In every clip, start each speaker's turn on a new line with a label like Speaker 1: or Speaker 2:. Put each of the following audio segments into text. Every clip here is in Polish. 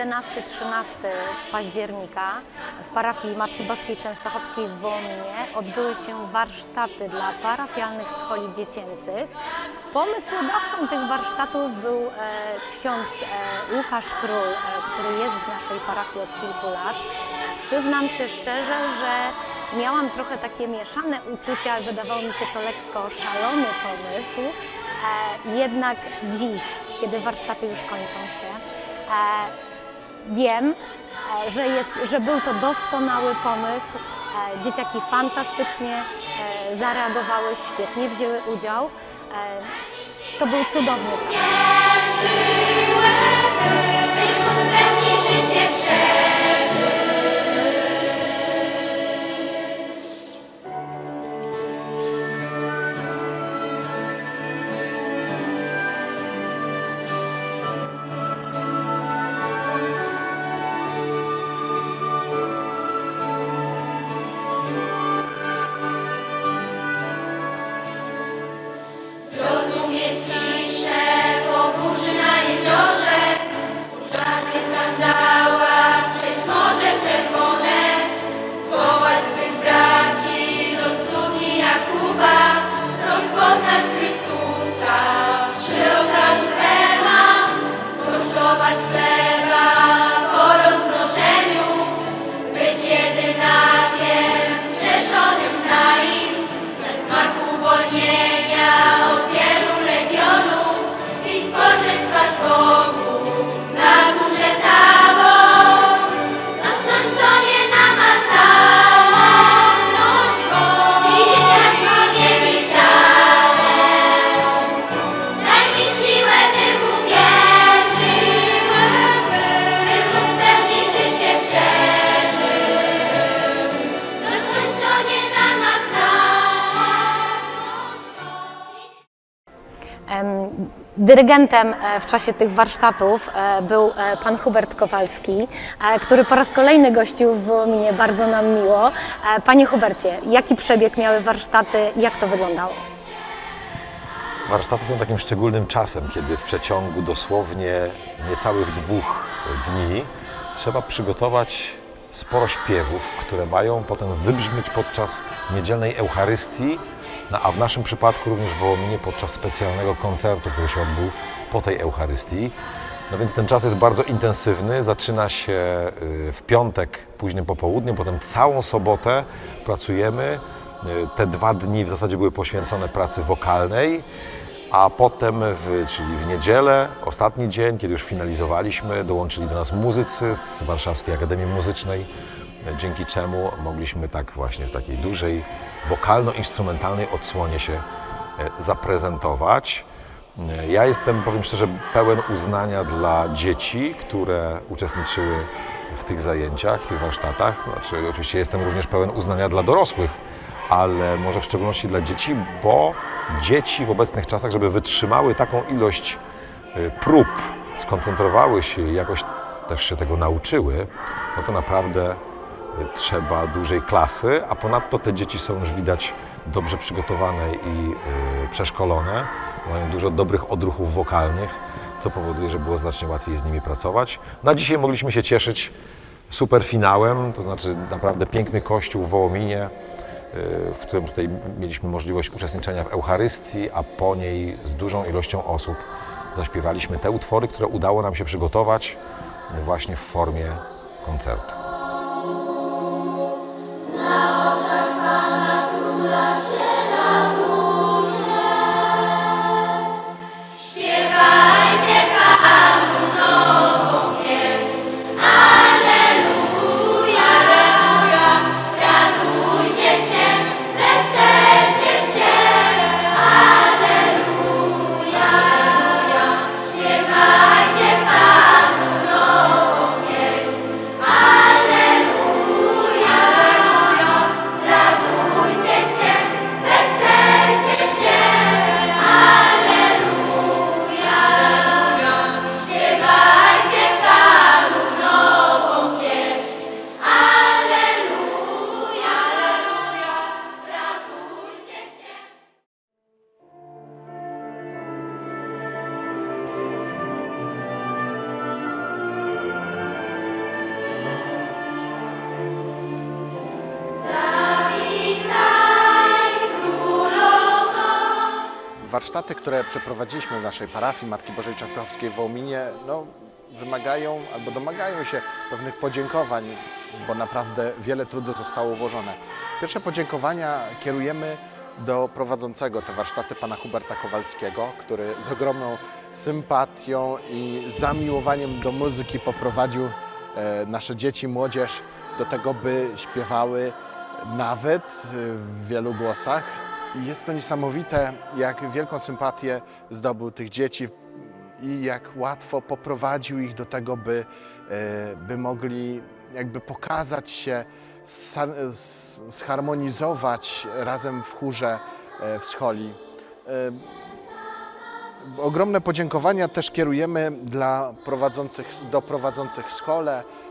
Speaker 1: 11-13 października w parafii Matki Boskiej Częstochowskiej w Wołominie odbyły się warsztaty dla parafialnych scholi dziecięcych. Pomysłodawcą tych warsztatów był e, ksiądz e, Łukasz Król, e, który jest w naszej parafii od kilku lat. Przyznam się szczerze, że miałam trochę takie mieszane uczucia, ale wydawał mi się to lekko szalony pomysł. E, jednak dziś, kiedy warsztaty już kończą się, e, wiem, e, że, jest, że był to doskonały pomysł. E, Dzieciaki fantastycznie e, zareagowały, świetnie wzięły udział. To był cudowny czas. Dyrygentem e, w czasie tych warsztatów e, był e, pan Hubert Kowalski, który po raz kolejny gościł w Wołominie. Bardzo nam miło. Panie Hubercie, jaki przebieg miały warsztaty, jak to wyglądało?
Speaker 2: Warsztaty są takim szczególnym czasem, kiedy w przeciągu dosłownie niecałych dwóch dni trzeba przygotować sporo śpiewów, które mają potem wybrzmieć podczas niedzielnej Eucharystii, no, a w naszym przypadku również w Wołominie podczas specjalnego koncertu, który się odbył po tej Eucharystii. No więc ten czas jest bardzo intensywny, zaczyna się y, w piątek późnym popołudniem, potem całą sobotę pracujemy. Y, Te dwa dni w zasadzie były poświęcone pracy wokalnej, a potem, w, czyli w niedzielę, ostatni dzień, kiedy już finalizowaliśmy, dołączyli do nas muzycy z Warszawskiej Akademii Muzycznej, dzięki czemu mogliśmy tak właśnie w takiej dużej wokalno-instrumentalnej odsłonie się y, zaprezentować. Ja jestem, powiem szczerze, pełen uznania dla dzieci, które uczestniczyły w tych zajęciach, w tych warsztatach. Znaczy, oczywiście jestem również pełen uznania dla dorosłych, ale może w szczególności dla dzieci, bo dzieci w obecnych czasach, żeby wytrzymały taką ilość y, prób, skoncentrowały się i jakoś też się tego nauczyły, no to naprawdę trzeba dużej klasy, a ponadto te dzieci są już widać dobrze przygotowane i y, przeszkolone, mają dużo dobrych odruchów wokalnych, co powoduje, że było znacznie łatwiej z nimi pracować. Na dzisiaj mogliśmy się cieszyć super finałem, to znaczy naprawdę piękny kościół w Wołominie, y, w którym tutaj mieliśmy możliwość uczestniczenia w Eucharystii, a po niej z dużą ilością osób zaśpiewaliśmy te utwory, które udało nam się przygotować właśnie w formie koncertu.
Speaker 3: Warsztaty, które przeprowadziliśmy w naszej parafii Matki Bożej Częstochowskiej w Wołominie, no, wymagają albo domagają się pewnych podziękowań, bo naprawdę wiele trudu zostało włożone. Pierwsze podziękowania kierujemy do prowadzącego te warsztaty pana Huberta Kowalskiego, który z ogromną sympatią i zamiłowaniem do muzyki poprowadził e, nasze dzieci, młodzież do tego, by śpiewały nawet w wielu głosach. I jest to niesamowite, jak wielką sympatię zdobył tych dzieci i jak łatwo poprowadził ich do tego, by, e, by mogli jakby pokazać się, zharmonizować razem w chórze e, w scholi. E, Ogromne podziękowania też kierujemy dla prowadzących, do prowadzących schole, e,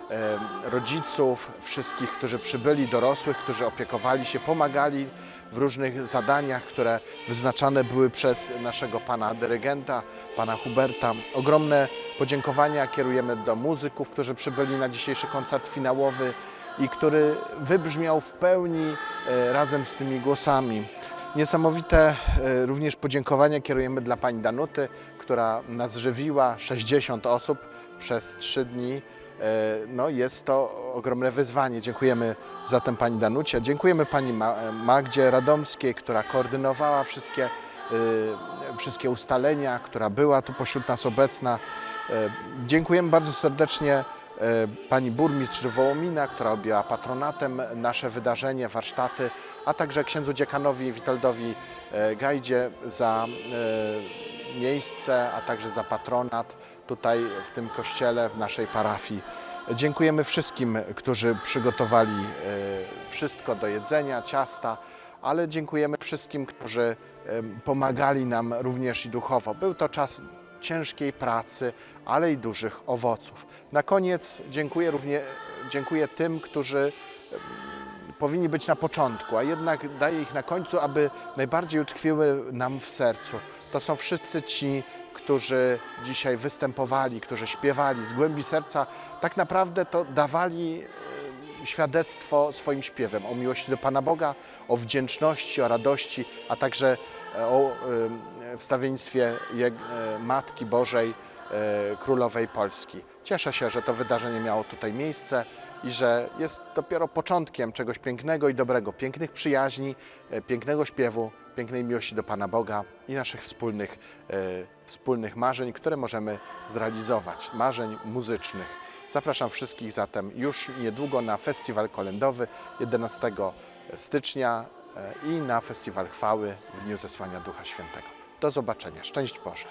Speaker 3: rodziców, wszystkich, którzy przybyli, dorosłych, którzy opiekowali się, pomagali w różnych zadaniach, które wyznaczane były przez naszego pana dyrygenta, pana Huberta. Ogromne podziękowania kierujemy do muzyków, którzy przybyli na dzisiejszy koncert finałowy i który wybrzmiał w pełni e, razem z tymi głosami. Niesamowite e, również podziękowania kierujemy dla pani Danuty, która nas żywiła 60 osób przez 3 dni. E, No, jest to ogromne wyzwanie. Dziękujemy zatem pani Danucie. Dziękujemy pani Ma- Magdzie Radomskiej, która koordynowała wszystkie, e, wszystkie ustalenia, która była tu pośród nas obecna. E, Dziękujemy bardzo serdecznie pani burmistrz Wołomina, która objęła patronatem nasze wydarzenie, warsztaty, a także księdzu dziekanowi Witoldowi Gajdzie za miejsce, a także za patronat tutaj w tym kościele, w naszej parafii. Dziękujemy wszystkim, którzy przygotowali e, wszystko do jedzenia, ciasta, ale dziękujemy wszystkim, którzy em, pomagali nam również i duchowo. Był to czas ciężkiej pracy, ale i dużych owoców. Na koniec dziękuję również dziękuję tym, którzy powinni być na początku, a jednak daję ich na końcu, aby najbardziej utkwiły nam w sercu. To są wszyscy ci, którzy dzisiaj występowali, którzy śpiewali z głębi serca, tak naprawdę to dawali e, świadectwo swoim śpiewem o miłości do Pana Boga, o wdzięczności, o radości, a także e, o e, wstawiennictwie Matki Bożej Królowej Polski. Cieszę się, że to wydarzenie miało tutaj miejsce i że jest dopiero początkiem czegoś pięknego i dobrego, pięknych przyjaźni, e, pięknego śpiewu, pięknej miłości do Pana Boga i naszych wspólnych, e, wspólnych marzeń, które możemy zrealizować, marzeń muzycznych. Zapraszam wszystkich zatem już niedługo na festiwal kolędowy 11 stycznia e, i na festiwal chwały w Dniu Zesłania Ducha Świętego. Do zobaczenia. Szczęść Boże.